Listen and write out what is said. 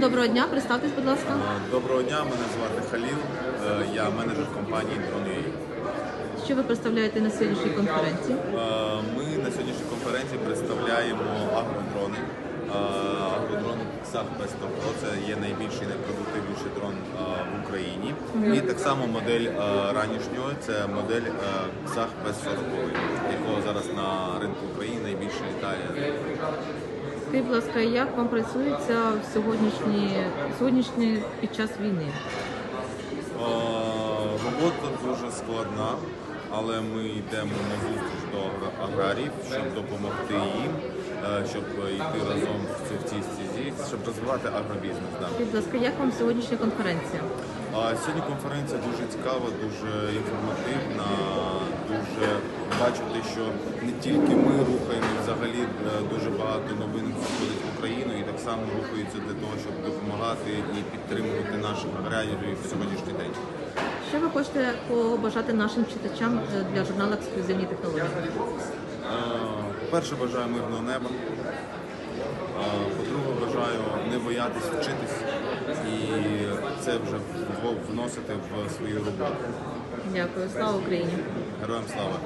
Доброго дня, представтесь, будь ласка. Доброго дня, мене звати Халіл. Е, Я менеджер компанії Drone.ua. Що ви представляєте на сьогоднішній конференції? Е, Ми на сьогоднішній конференції представляємо агродрони. Е, Агродрон 500 Pro це є найбільший найпродуктивніший дрон е, в Україні. І так само модель е, ранішнього це модель е, XAF 540, якого зараз на ринку України найбільше літає. Скажіть, будь ласка, як вам працюється в сьогоднішні, сьогоднішні під час війни? Е, Робота дуже складна, але ми йдемо на зустріч до агра- аграріїв, щоб допомогти їм, е, щоб йти разом в цій- в цій стезі, щоб розвивати агробізнес. Да. Скажіть, будь ласка, як вам сьогоднішня конференція? А сьогодні конференція дуже цікава, дуже інформативна, дуже бачити, що не тільки ми рухаємо, взагалі е, дуже багато новин Україну і так само рухаються для того, щоб допомагати і підтримувати наших аграріїв в сьогоднішній день. Що ви хочете побажати нашим читачам е, для журналу ексклюзивні технології? Е, По-перше, бажаю мирного неба. Е, По-друге, бажаю не боятись вчитись і це вже вносити в свою роботу. Дякую, слава Україні! Героям слава!